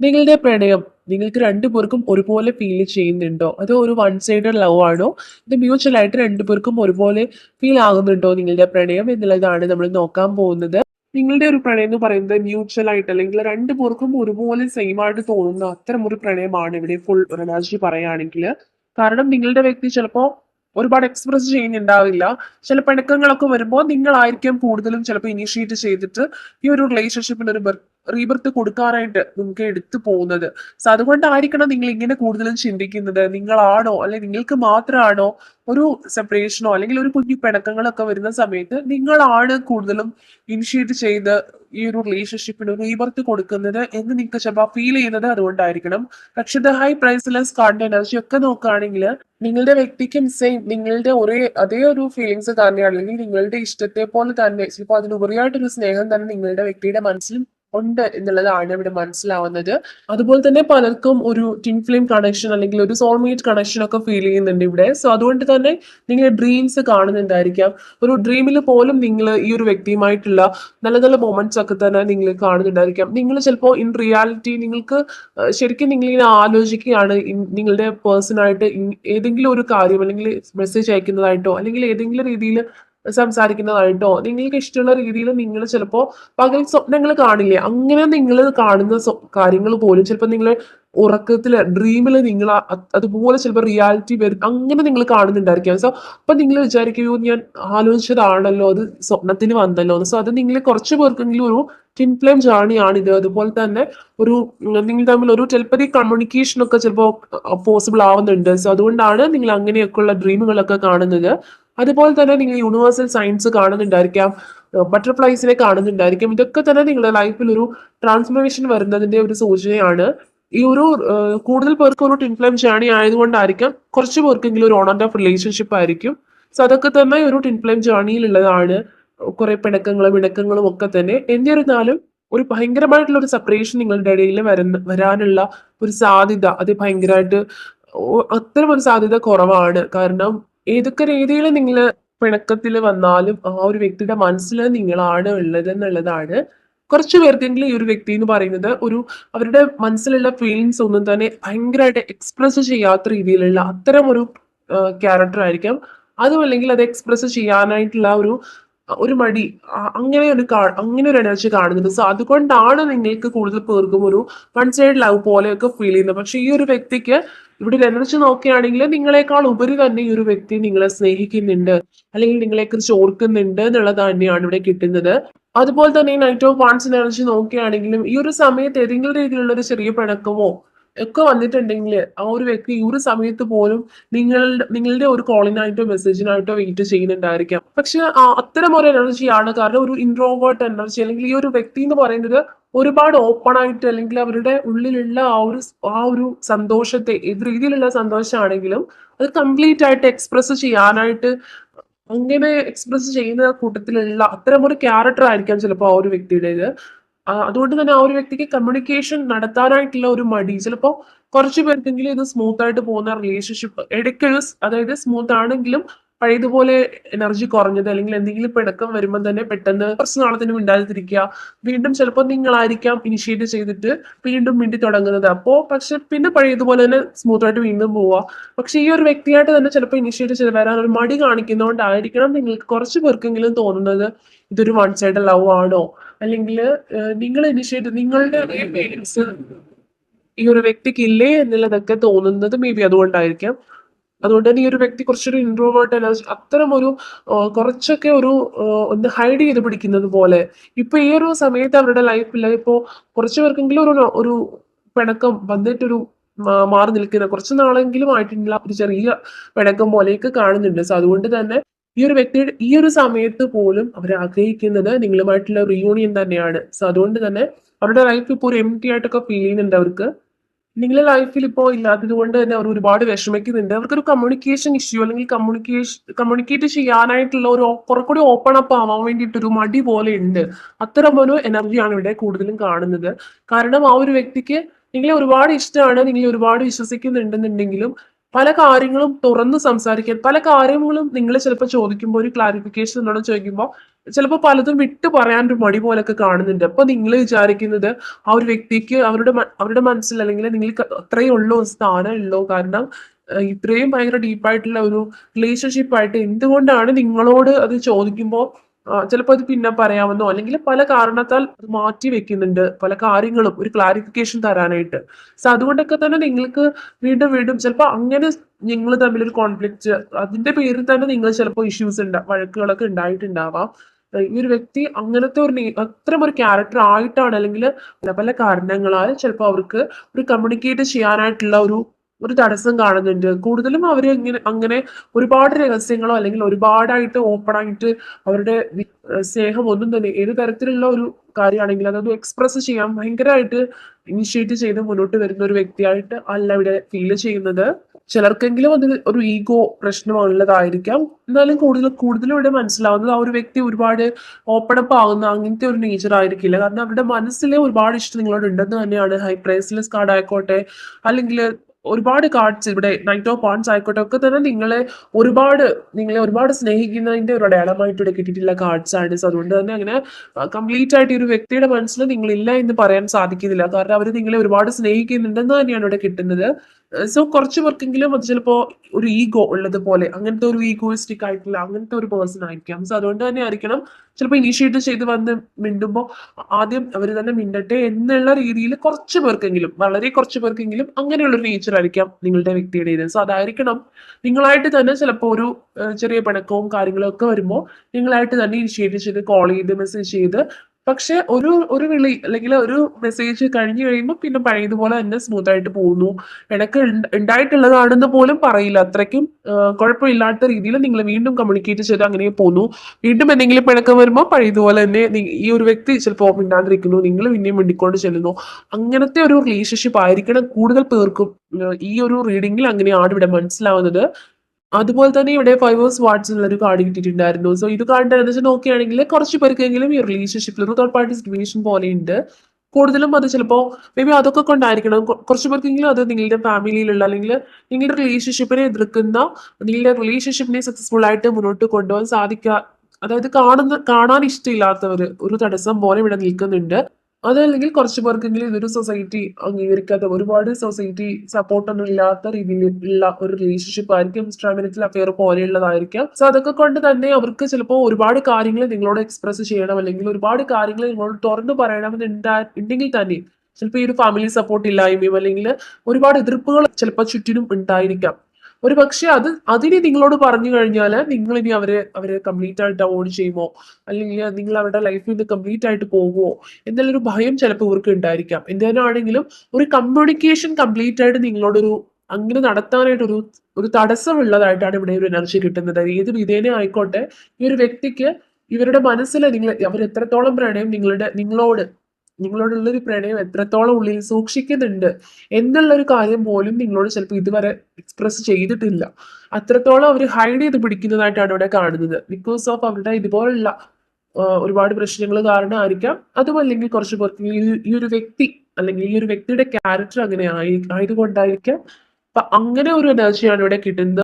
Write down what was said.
നിങ്ങളുടെ പ്രണയം നിങ്ങൾക്ക് രണ്ടുപേർക്കും ഒരുപോലെ ഫീൽ ചെയ്യുന്നുണ്ടോ? അതോ ഒരു വൺ സൈഡഡ് ലവ് ആണോ? ഇത് മ്യൂച്വൽ ആയിട്ട് രണ്ടുപേർക്കും ഒരുപോലെ ഫീൽ ആകുന്നുണ്ടോ നിങ്ങളുടെ പ്രണയം എന്നുള്ളതാണ് നമ്മൾ നോക്കാൻ പോകുന്നത്. നിങ്ങളുടെ ഒരു പ്രണയം എന്ന് പറയുന്നത് മ്യൂച്വൽ ആയിട്ട് അല്ലെങ്കിൽ രണ്ടു പേർക്കും ഒരുപോലെ സെയിം ആയിട്ട് തോന്നുന്ന അത്തരം ഒരു പ്രണയമാണ് ഇവിടെ ഫുൾ ഒരു എനർജി പറയുകയാണെങ്കിൽ. കാരണം നിങ്ങളുടെ വ്യക്തി ചിലപ്പോ ഒരുപാട് എക്സ്പ്രസ് ചെയ്യുന്നുണ്ടാവില്ല. ചില പിണക്കങ്ങളൊക്കെ വരുമ്പോൾ നിങ്ങളായിരിക്കും കൂടുതലും ചിലപ്പോൾ ഇനിഷ്യേറ്റ് ചെയ്തിട്ട് ഈ ഒരു റിലേഷൻഷിപ്പിന് ഒരു റീബർത്ത് കൊടുക്കാനായിട്ട് നിങ്ങൾക്ക് എടുത്തു പോകുന്നത്. സോ അതുകൊണ്ടായിരിക്കണം നിങ്ങൾ ഇങ്ങനെ കൂടുതലും ചിന്തിക്കുന്നത്. നിങ്ങളാണോ അല്ലെങ്കിൽ നിങ്ങൾക്ക് മാത്രമാണോ ഒരു സെപ്പറേഷനോ അല്ലെങ്കിൽ ഒരു കുഞ്ഞു പിണക്കങ്ങളൊക്കെ വരുന്ന സമയത്ത് നിങ്ങളാണ് കൂടുതലും ഇനിഷ്യേറ്റ് ചെയ്ത് ഈ ഒരു റിലേഷൻഷിപ്പിന് റീബർത്ത് കൊടുക്കുന്നത് എന്ന് നിങ്ങൾക്ക് ചിലപ്പോൾ ഫീൽ ചെയ്യുന്നത് അതുകൊണ്ടായിരിക്കണം. പക്ഷെ ദ ഹൈ പ്രൈസ്ലെസ് കാർഡിന്റെ എനർജി ഒക്കെ നോക്കുകയാണെങ്കിൽ നിങ്ങളുടെ വ്യക്തിക്കും സെയിം നിങ്ങളുടെ ഒരേ അതേ ഒരു ഫീലിങ്സ് തന്നെയാണ് അല്ലെങ്കിൽ നിങ്ങളുടെ ഇഷ്ടത്തെ പോലെ തന്നെ ചിലപ്പോൾ അതിനുപരിയായിട്ടൊരു സ്നേഹം തന്നെ നിങ്ങളുടെ വ്യക്തിയുടെ മനസ്സിലും ഉണ്ട് എന്നുള്ളതാണ് ഇവിടെ മനസ്സിലാവുന്നത്. അതുപോലെ തന്നെ പലർക്കും ഒരു ടിൻ ഫ്ലെയിം കണക്ഷൻ അല്ലെങ്കിൽ ഒരു സോൾമേറ്റ് കണക്ഷൻ ഒക്കെ ഫീൽ ചെയ്യുന്നുണ്ട് ഇവിടെ. സോ അതുകൊണ്ട് തന്നെ നിങ്ങൾ ഡ്രീംസ് കാണുന്നുണ്ടായിരിക്കാം. ഒരു ഡ്രീമിൽ പോലും നിങ്ങൾ ഈ ഒരു വ്യക്തിയുമായിട്ടുള്ള നല്ല നല്ല മൊമെന്റ്സ് ഒക്കെ തന്നെ നിങ്ങൾ കാണുന്നുണ്ടായിരിക്കാം. നിങ്ങൾ ചിലപ്പോൾ ഇൻ റിയാലിറ്റി നിങ്ങൾക്ക് ശരിക്കും ശരിക്കും നിങ്ങളിങ്ങനെ ആലോചിക്കുകയാണ് നിങ്ങളുടെ പേഴ്സണായിട്ട് ഏതെങ്കിലും ഒരു കാര്യം അല്ലെങ്കിൽ മെസ്സേജ് അയക്കുന്നതായിട്ടോ അല്ലെങ്കിൽ ഏതെങ്കിലും രീതിയിൽ സംസാരിക്കുന്നതായിട്ടോ നിങ്ങൾക്ക് ഇഷ്ടമുള്ള രീതിയിൽ നിങ്ങൾ ചിലപ്പോ പകൽ സ്വപ്നങ്ങൾ കാണില്ലേ? അങ്ങനെ നിങ്ങൾ കാണുന്ന കാര്യങ്ങൾ പോലും ചിലപ്പോ നിങ്ങൾ ഉറക്കത്തിൽ ഡ്രീമിൽ നിങ്ങൾ അതുപോലെ ചിലപ്പോ റിയാലിറ്റി വരും അങ്ങനെ നിങ്ങൾ കാണുന്നുണ്ടായിരിക്കാം. സോ അപ്പൊ നിങ്ങൾ വിചാരിക്കുകയോ "അയ്യോ ഞാൻ ആലോചിച്ചതാണല്ലോ അത് സ്വപ്നത്തിൽ വന്നല്ലോ" സോ അത് നിങ്ങൾ കുറച്ച് പേർക്കെങ്കിലും ഒരു ഫ്ലെയിം ജേർണി ആണിത്. അതുപോലെ തന്നെ ഒരു നിങ്ങൾ തമ്മിൽ ഒരു ടെലപ്പതി കമ്മ്യൂണിക്കേഷൻ ഒക്കെ ചിലപ്പോ പോസിബിൾ ആവുന്നുണ്ട്. സോ അതുകൊണ്ടാണ് നിങ്ങൾ അങ്ങനെയൊക്കെയുള്ള ഡ്രീമുകളൊക്കെ കാണുന്നത്. അതുപോലെ തന്നെ നിങ്ങൾ യൂണിവേഴ്സൽ സയൻസ് കാണുന്നുണ്ടായിരിക്കാം. ബട്ടർഫ്ലൈസിനെ കാണുന്നുണ്ടായിരിക്കും. ഇതൊക്കെ തന്നെ നിങ്ങളുടെ ലൈഫിൽ ഒരു ട്രാൻസ്ഫോർമേഷൻ വരുന്നതിന്റെ ഒരു സൂചനയാണ്. ഈ ഒരു കൂടുതൽ പേർക്ക് ഒരു ടിൻഫ്ലം ജേർണി ആയതുകൊണ്ടായിരിക്കാം കുറച്ച് പേർക്കെങ്കിലും ഒരു ഓൺ ആൻഡ് ഓഫ് റിലേഷൻഷിപ്പ് ആയിരിക്കും. സോ അതൊക്കെ തന്നെ ഒരു ടിൻഫ്ലം ഫ്ലെയിം ജേർണിയിലുള്ളതാണ്. കുറെ പിണക്കങ്ങളും ഇണക്കങ്ങളും ഒക്കെ തന്നെ. എന്നിരുന്നാലും ഒരു ഭയങ്കരമായിട്ടുള്ള ഒരു സെപ്പറേഷൻ നിങ്ങളുടെ ഇടയിൽ വരുന്ന വരാനുള്ള ഒരു സാധ്യത അത് ഭയങ്കരമായിട്ട് അത്തരം ഒരു സാധ്യത കുറവാണ്. കാരണം ഏതൊക്കെ രീതിയിൽ നിങ്ങൾ പിണക്കത്തിൽ വന്നാലും ആ ഒരു വ്യക്തിയുടെ മനസ്സിൽ നിങ്ങളാണ് ഉള്ളത് എന്നുള്ളതാണ്. കുറച്ച് പേർക്കെങ്കിലും ഈ ഒരു വ്യക്തി എന്ന് പറയുന്നത് ഒരു അവരുടെ മനസ്സിലുള്ള ഫീലിങ്സ് ഒന്നും തന്നെ ഭയങ്കരമായിട്ട് എക്സ്പ്രസ് ചെയ്യാത്ത രീതിയിലുള്ള അത്തരം ഒരു ക്യാരക്ടർ ആയിരിക്കാം. അതുമല്ലെങ്കിൽ അത് എക്സ്പ്രസ് ചെയ്യാനായിട്ടുള്ള ഒരു ഒരു മടി അങ്ങനെ ഒരു അങ്ങനെ ഒരു എനർജി കാണുന്നുണ്ട്. സോ അതുകൊണ്ടാണ് നിങ്ങൾക്ക് കൂടുതൽ പേർക്കും ഒരു വൺ സൈഡ് ലവ് പോലെയൊക്കെ ഫീൽ ചെയ്യുന്നത്. പക്ഷെ ഈ ഒരു വ്യക്തിക്ക് ഇവിടെ ഒരു എനർജി നോക്കുകയാണെങ്കിൽ നിങ്ങളെക്കാൾ ഉപരി തന്നെ ഈ ഒരു വ്യക്തി നിങ്ങളെ സ്നേഹിക്കുന്നുണ്ട്. അല്ലെങ്കിൽ നിങ്ങളെ നിങ്ങളെക്കുറിച്ച് ഓർക്കുന്നുണ്ട് എന്നുള്ളത് തന്നെയാണ് ഇവിടെ കിട്ടുന്നത്. അതുപോലെ തന്നെ നൈറ്റ് ഓഫ് വാണ്ട്സ് എനർജി നോക്കുകയാണെങ്കിലും ഈ ഒരു സമയത്ത് ഏതെങ്കിലും രീതിയിലുള്ള ഒരു ചെറിയ പിണക്കമോ ഒക്കെ വന്നിട്ടുണ്ടെങ്കിൽ ആ ഒരു വ്യക്തി ഈ ഒരു സമയത്ത് പോലും നിങ്ങളുടെ നിങ്ങളുടെ ഒരു കോളിനായിട്ടോ മെസ്സേജിനായിട്ടോ വെയിറ്റ് ചെയ്യുന്നുണ്ടായിരിക്കാം. പക്ഷെ അത്തരം ഒരു എനർജിയാണ് കാരണം ഒരു ഇൻട്രോവേർട്ട് എനർജി അല്ലെങ്കിൽ ഈ ഒരു വ്യക്തി എന്ന് പറയുന്നത് ഒരുപാട് ഓപ്പൺ ആയിട്ട് അല്ലെങ്കിൽ അവരുടെ ഉള്ളിലുള്ള ആ ഒരു ആ ഒരു സന്തോഷത്തെ ഏത് രീതിയിലുള്ള സന്തോഷമാണെങ്കിലും അത് കംപ്ലീറ്റ് ആയിട്ട് എക്സ്പ്രസ് ചെയ്യാനായിട്ട് അങ്ങനെ എക്സ്പ്രസ് ചെയ്യുന്ന കൂട്ടത്തിലുള്ള അത്തരം ഒരു ക്യാരക്ടർ ആയിരിക്കാം ചിലപ്പോൾ ആ ഒരു വ്യക്തിയുടേത്. അതുകൊണ്ട് തന്നെ ആ ഒരു വ്യക്തിക്ക് കമ്മ്യൂണിക്കേഷൻ നടത്താനായിട്ടുള്ള ഒരു മടി. ചിലപ്പോ കുറച്ച് പേർക്കെങ്കിലും ഇത് സ്മൂത്ത് ആയിട്ട് പോകുന്ന റിലേഷൻഷിപ്പ് ഇടയ്ക്കൊരു അതായത് സ്മൂത്ത് ആണെങ്കിലും പഴയതുപോലെ എനർജി കുറഞ്ഞത് അല്ലെങ്കിൽ എന്തെങ്കിലും പിണക്കം വരുമ്പോൾ തന്നെ പെട്ടെന്ന് കുറച്ച് നാളത്തിന് മിണ്ടാതിരിക്കുക. വീണ്ടും ചിലപ്പോൾ നിങ്ങളായിരിക്കാം ഇനിഷ്യേറ്റ് ചെയ്തിട്ട് വീണ്ടും മിണ്ടി തുടങ്ങുന്നത്. അപ്പോൾ പക്ഷെ പിന്നെ പഴയതുപോലെ തന്നെ സ്മൂത്ത് ആയിട്ട് വീണ്ടും പോവാ. പക്ഷെ ഈ ഒരു വ്യക്തിയായിട്ട് തന്നെ ചിലപ്പോൾ ഇനിഷ്യേറ്റ് ചെയ്ത് വരാൻ ഒരു മടി കാണിക്കുന്നതുകൊണ്ടായിരിക്കണം നിങ്ങൾക്ക് കുറച്ച് പേർക്കെങ്കിലും തോന്നുന്നത് ഇതൊരു വൺ സൈഡ് ലവ് ആണോ? അല്ലെങ്കിൽ നിങ്ങൾ ഇനിഷ്യേറ്റ് നിങ്ങളുടെ ഈ ഒരു വ്യക്തിക്ക് ഇല്ലേ എന്നുള്ളതൊക്കെ തോന്നുന്നത് മേ ബി അതുകൊണ്ടായിരിക്കാം. അതുകൊണ്ട് തന്നെ ഈ ഒരു വ്യക്തി കുറച്ചൊരു ഇൻട്രോവേർട്ട് എനർജി അത്തരം ഒരു കുറച്ചൊക്കെ ഒരു ഒന്ന് ഹൈഡ് ചെയ്ത് പിടിക്കുന്നത് പോലെ ഇപ്പൊ ഈ ഒരു സമയത്ത് അവരുടെ ലൈഫിൽ ഇപ്പോ കുറച്ച് പേർക്കെങ്കിലും ഒരു ഒരു പിണക്കം വന്നിട്ടൊരു മാറി നിൽക്കുന്ന കുറച്ച് നാളെങ്കിലും ആയിട്ടുള്ള ഒരു ചെറിയ പിണക്കം പോലെയൊക്കെ കാണുന്നുണ്ട്. സോ അതുകൊണ്ട് തന്നെ ഈ ഒരു വ്യക്തിയുടെ ഈ ഒരു സമയത്ത് പോലും അവർ ആഗ്രഹിക്കുന്നത് നിങ്ങളുമായിട്ടുള്ള റിയൂണിയൻ തന്നെയാണ്. സോ അതുകൊണ്ട് തന്നെ അവരുടെ ലൈഫ് ഇപ്പോൾ ഒരു എം ടി ആയിട്ടൊക്കെ ഫീൽ ചെയ്യുന്നുണ്ട് അവർക്ക്. നിങ്ങളുടെ ലൈഫിൽ ഇപ്പോ ഇല്ലാത്തത് കൊണ്ട് തന്നെ അവർ ഒരുപാട് വിഷമിക്കുന്നുണ്ട്. അവർക്കൊരു കമ്മ്യൂണിക്കേഷൻ ഇഷ്യൂ അല്ലെങ്കിൽ കമ്മ്യൂണിക്കേഷൻ കമ്മ്യൂണിക്കേറ്റ് ചെയ്യാനായിട്ടുള്ള ഒരു കുറെക്കൂടി ഓപ്പൺ അപ്പ് ആവാൻ വേണ്ടിയിട്ട് ഒരു മടി പോലെ ഉണ്ട്. അത്തരം ഒരു എനർജിയാണ് ഇവിടെ കൂടുതലും കാണുന്നത്. കാരണം ആ ഒരു വ്യക്തിക്ക് നിങ്ങളെ ഒരുപാട് ഇഷ്ടമാണ്. നിങ്ങളെ ഒരുപാട് വിശ്വസിക്കുന്നുണ്ടെന്നുണ്ടെങ്കിലും പല കാര്യങ്ങളും തുറന്ന് സംസാരിക്കാൻ പല കാര്യങ്ങളും നിങ്ങൾ ചിലപ്പോൾ ചോദിക്കുമ്പോൾ ഒരു ക്ലാരിഫിക്കേഷൻ എന്നോട് ചോദിക്കുമ്പോൾ ചിലപ്പോൾ പലതും വിട്ടു പറയാൻ ഒരു മടി പോലൊക്കെ കാണുന്നുണ്ട്. അപ്പൊ നിങ്ങൾ വിചാരിക്കുന്നത് ആ ഒരു വ്യക്തിക്ക് അവരുടെ അവരുടെ മനസ്സിൽ അല്ലെങ്കിൽ നിങ്ങൾക്ക് അത്രയേ ഉള്ളൂ സ്ഥാനം കാരണം ഇത്രയും ഭയങ്കര ഡീപ്പായിട്ടുള്ള ഒരു റിലേഷൻഷിപ്പായിട്ട് എന്തുകൊണ്ടാണ് നിങ്ങളോട് അത് ചോദിക്കുമ്പോൾ ചിലപ്പോൾ അത് പിന്നെ പറയാമെന്നോ അല്ലെങ്കിൽ പല കാരണത്താൽ അത് മാറ്റി വെക്കുന്നുണ്ട്. പല കാര്യങ്ങളും ഒരു ക്ലാരിഫിക്കേഷൻ തരാനായിട്ട്. സോ അതുകൊണ്ടൊക്കെ തന്നെ നിങ്ങൾക്ക് വീണ്ടും വീണ്ടും ചിലപ്പോൾ അങ്ങനെ നിങ്ങൾ ഒരു കോൺഫ്ലിക്റ്റ് അതിന്റെ പേരിൽ തന്നെ നിങ്ങൾ ചിലപ്പോൾ ഇഷ്യൂസ് ഉണ്ടാ വഴക്കുകളൊക്കെ ഉണ്ടായിട്ടുണ്ടാവാം ഈ ഒരു വ്യക്തി അങ്ങനത്തെ ഒരു അത്തരം ഒരു ക്യാരക്ടർ ആയിട്ടാണ് അല്ലെങ്കിൽ പല പല കാരണങ്ങളാൽ ചിലപ്പോൾ അവർക്ക് ഒരു കമ്മ്യൂണിക്കേറ്റ് ചെയ്യാനായിട്ടുള്ള ഒരു ഒരു തടസ്സം കാണുന്നുണ്ട്. കൂടുതലും അവർ ഇങ്ങനെ അങ്ങനെ ഒരുപാട് രഹസ്യങ്ങളോ അല്ലെങ്കിൽ ഒരുപാടായിട്ട് ഓപ്പൺ ആയിട്ട് അവരുടെ സ്നേഹം ഒന്നും തന്നെ ഏത് തരത്തിലുള്ള ഒരു കാര്യമാണെങ്കിൽ അതൊന്ന് എക്സ്പ്രസ് ചെയ്യാൻ ഭയങ്കരമായിട്ട് ഇനിഷ്യേറ്റ് ചെയ്ത് മുന്നോട്ട് വരുന്ന ഒരു വ്യക്തിയായിട്ട് അല്ല ഇവിടെ ഫീൽ ചെയ്യുന്നത്. ചിലർക്കെങ്കിലും അത് ഒരു ഈഗോ പ്രശ്നമുള്ളതായിരിക്കാം എന്നാലും കൂടുതൽ കൂടുതലും ഇവിടെ മനസ്സിലാവുന്നത് ആ ഒരു വ്യക്തി ഒരുപാട് ഓപ്പൺ അപ്പ് ആവുന്ന അങ്ങനത്തെ ഒരു നേച്ചർ ആയിരിക്കില്ല. കാരണം അവരുടെ മനസ്സിലെ ഒരുപാട് ഇഷ്ടം നിങ്ങളോട് ഉണ്ടെന്ന് തന്നെയാണ്. ഹൈ പ്രൈസ്ലെസ് കാർഡ് ആയിക്കോട്ടെ അല്ലെങ്കിൽ ഒരുപാട് കാർഡ്സ് ഇവിടെ നൈറ്റ് ഓഫ് പോൺസ് ആയിക്കോട്ടെ ഒക്കെ തന്നെ നിങ്ങളെ ഒരുപാട് നിങ്ങളെ ഒരുപാട് സ്നേഹിക്കുന്നതിന്റെ ഒരു അടയാളമായിട്ട് ഇവിടെ കിട്ടിയിട്ടുള്ള കാർഡ്സ് ആണ്. സോ അതുകൊണ്ട് തന്നെ അങ്ങനെ കംപ്ലീറ്റ് ആയിട്ട് ഒരു വ്യക്തിയുടെ മനസ്സിൽ നിങ്ങൾ ഇല്ല എന്ന് പറയാൻ സാധിക്കുന്നില്ല. കാരണം അവർ നിങ്ങളെ ഒരുപാട് സ്നേഹിക്കുന്നുണ്ടെന്ന് തന്നെയാണ് ഇവിടെ കിട്ടുന്നത്. സോ കുറച്ച് പേർക്കെങ്കിലും അത് ചിലപ്പോ ഒരു ഈഗോ ഉള്ളതുപോലെ അങ്ങനത്തെ ഒരു ഈഗോയിസ്റ്റിക് ആയിട്ടുള്ള അങ്ങനത്തെ ഒരു പേഴ്സൺ ആയിരിക്കാം. സോ അതുകൊണ്ട് തന്നെ ആയിരിക്കണം ചിലപ്പോൾ ഇനീഷ്യേറ്റ് ചെയ്ത് വന്ന് മിണ്ടുമ്പോൾ ആദ്യം അവർ തന്നെ മിണ്ടട്ടെ എന്നുള്ള രീതിയിൽ കുറച്ച് പേർക്കെങ്കിലും വളരെ കുറച്ച് പേർക്കെങ്കിലും അങ്ങനെയുള്ളൊരു നേച്ചർ ആയിരിക്കാം നിങ്ങളുടെ വ്യക്തിയുടേത് സോ അതായിരിക്കണം. നിങ്ങളായിട്ട് തന്നെ ചിലപ്പോൾ ഒരു ചെറിയ പിണക്കവും കാര്യങ്ങളും ഒക്കെ വരുമ്പോൾ നിങ്ങളായിട്ട് തന്നെ ഇനിഷ്യേറ്റ് ചെയ്ത് കോൾ ചെയ്ത് മെസ്സേജ് ചെയ്ത് പക്ഷെ ഒരു ഒരു വിളി അല്ലെങ്കിൽ ഒരു മെസ്സേജ് കഴിഞ്ഞു കഴിയുമ്പോൾ പിന്നെ പഴയതുപോലെ തന്നെ സ്മൂത്ത് ആയിട്ട് പോകുന്നു. ഇടയ്ക്ക് ഉണ്ട്- ഉണ്ടായിട്ടുള്ളതാണെന്ന് പോലും പറയില്ല. അത്രയ്ക്കും കുഴപ്പമില്ലാത്ത രീതിയിൽ നിങ്ങൾ വീണ്ടും കമ്മ്യൂണിക്കേറ്റ് ചെയ്ത് അങ്ങനെ പോകുന്നു. വീണ്ടും എന്തെങ്കിലും പിണക്കം വരുമ്പോൾ പഴയതുപോലെ തന്നെ ഈ ഒരു വ്യക്തി ചിലപ്പോൾ മിണ്ടാണ്ടിരിക്കുന്നു. നിങ്ങൾ പിന്നെയും മിണ്ടിക്കൊണ്ട് ചെല്ലുന്നു. അങ്ങനത്തെ ഒരു റിലേഷൻഷിപ്പ് ആയിരിക്കണം കൂടുതൽ പേർക്കും ഈ ഒരു റീഡിങ്ങിൽ അങ്ങനെയാണ് ഇവിടെ മനസ്സിലാവുന്നത്. അതുപോലെ തന്നെ ഇവിടെ ഫൈവ് ഓഫ് വാട്സ് ഉള്ള ഒരു കാർഡ് കിട്ടിയിട്ടുണ്ടായിരുന്നു. സോ ഇത് കാർഡ് എന്താണെന്ന് വെച്ചാൽ നോക്കുകയാണെങ്കിൽ കുറച്ച് പേർക്കെങ്കിലും ഈ റിലേഷൻഷിപ്പിൽ ഒരു തേർഡ് പാർട്ടി സിറ്റുവേഷൻ പോലെയുണ്ട് കൂടുതലും അത് ചിലപ്പോൾ മേ ബി അതൊക്കെ കൊണ്ടായിരിക്കണം. കുറച്ച് പേർക്കെങ്കിലും അത് നിങ്ങളുടെ ഫാമിലിയിലുള്ള അല്ലെങ്കിൽ നിങ്ങളുടെ റിലേഷൻഷിപ്പിനെ എതിർക്കുന്ന നിങ്ങളുടെ റിലേഷൻഷിപ്പിനെ സക്സസ്ഫുൾ ആയിട്ട് മുന്നോട്ട് കൊണ്ടുപോകാൻ സാധിക്കുക അതായത് കാണുന്ന കാണാൻ ഇഷ്ടമില്ലാത്തവർ ഒരു തടസ്സം പോലെ ഇവിടെ നിൽക്കുന്നുണ്ട്. അതല്ലെങ്കിൽ കുറച്ച് പേർക്കെങ്കിലും ഇതൊരു സൊസൈറ്റി അംഗീകരിക്കാത്ത ഒരുപാട് സൊസൈറ്റി സപ്പോർട്ടൊന്നും ഇല്ലാത്ത രീതിയിലുള്ള ഒരു റിലേഷൻഷിപ്പ് ആയിരിക്കും എക്സ്ട്രാമിനറ്റൽ അഫെയർ പോലെയുള്ളതായിരിക്കാം. സോ അതൊക്കെ കൊണ്ട് തന്നെ അവർക്ക് ചിലപ്പോൾ ഒരുപാട് കാര്യങ്ങൾ നിങ്ങളോട് എക്സ്പ്രസ് ചെയ്യണം അല്ലെങ്കിൽ ഒരുപാട് കാര്യങ്ങൾ നിങ്ങളോട് തുറന്നു പറയണമെന്ന് ഉണ്ടാ ഉണ്ടെങ്കിൽ തന്നെ ചിലപ്പോൾ ഈ ഒരു ഫാമിലി സപ്പോർട്ട് ഇല്ലായ്മയും അല്ലെങ്കിൽ ഒരുപാട് എതിർപ്പുകൾ ചിലപ്പോൾ ചുറ്റിനും ഉണ്ടായിരിക്കാം. ഒരു പക്ഷെ അത് അതിനെ നിങ്ങളോട് പറഞ്ഞു കഴിഞ്ഞാൽ നിങ്ങൾ ഇനി അവരെ അവരെ കംപ്ലീറ്റ് ആയിട്ട് അവോയ്ഡ് ചെയ്യുമോ? അല്ലെങ്കിൽ നിങ്ങൾ അവരുടെ ലൈഫിൽ നിന്ന് കംപ്ലീറ്റ് ആയിട്ട് പോകുമോ? എന്നുള്ളൊരു ഭയം ചിലപ്പോൾ ഇവർക്ക് ഉണ്ടായിരിക്കാം. എന്തിനാണെങ്കിലും ഒരു കമ്മ്യൂണിക്കേഷൻ കംപ്ലീറ്റ് ആയിട്ട് നിങ്ങളോടൊരു അങ്ങനെ നടത്താനായിട്ട് ഒരു ഒരു തടസ്സമുള്ളതായിട്ടാണ് ഇവിടെ ഒരു എനർജി കിട്ടുന്നത്. ഏത് വിധേന ആയിക്കോട്ടെ ഈ ഒരു വ്യക്തിക്ക് ഇവരുടെ മനസ്സിൽ നിങ്ങൾ അവർ എത്രത്തോളം പ്രണയം നിങ്ങളുടെ നിങ്ങളോട് നിങ്ങളോടുള്ള ഒരു പ്രണയം എത്രത്തോളം ഉള്ളിൽ സൂക്ഷിക്കുന്നുണ്ട് എന്നുള്ള ഒരു കാര്യം പോലും നിങ്ങളോട് ചിലപ്പോൾ ഇതുവരെ എക്സ്പ്രസ് ചെയ്തിട്ടില്ല. അത്രത്തോളം അവർ ഹൈഡ് ചെയ്ത് പിടിക്കുന്നതായിട്ടാണ് ഇവിടെ കാണുന്നത്. ബിക്കോസ് ഓഫ് അവരുടെ ഇതുപോലുള്ള ഒരുപാട് പ്രശ്നങ്ങൾ കാരണമായിരിക്കാം. അതുമല്ലെങ്കിൽ കുറച്ച് പേർക്ക് ഈ ഒരു വ്യക്തി അല്ലെങ്കിൽ ഈ ഒരു വ്യക്തിയുടെ ക്യാരക്ടർ അങ്ങനെ ആയി ആയതുകൊണ്ടായിരിക്കാം. അപ്പൊ അങ്ങനെ ഒരു എനർജിയാണ് ഇവിടെ കിട്ടുന്നത്.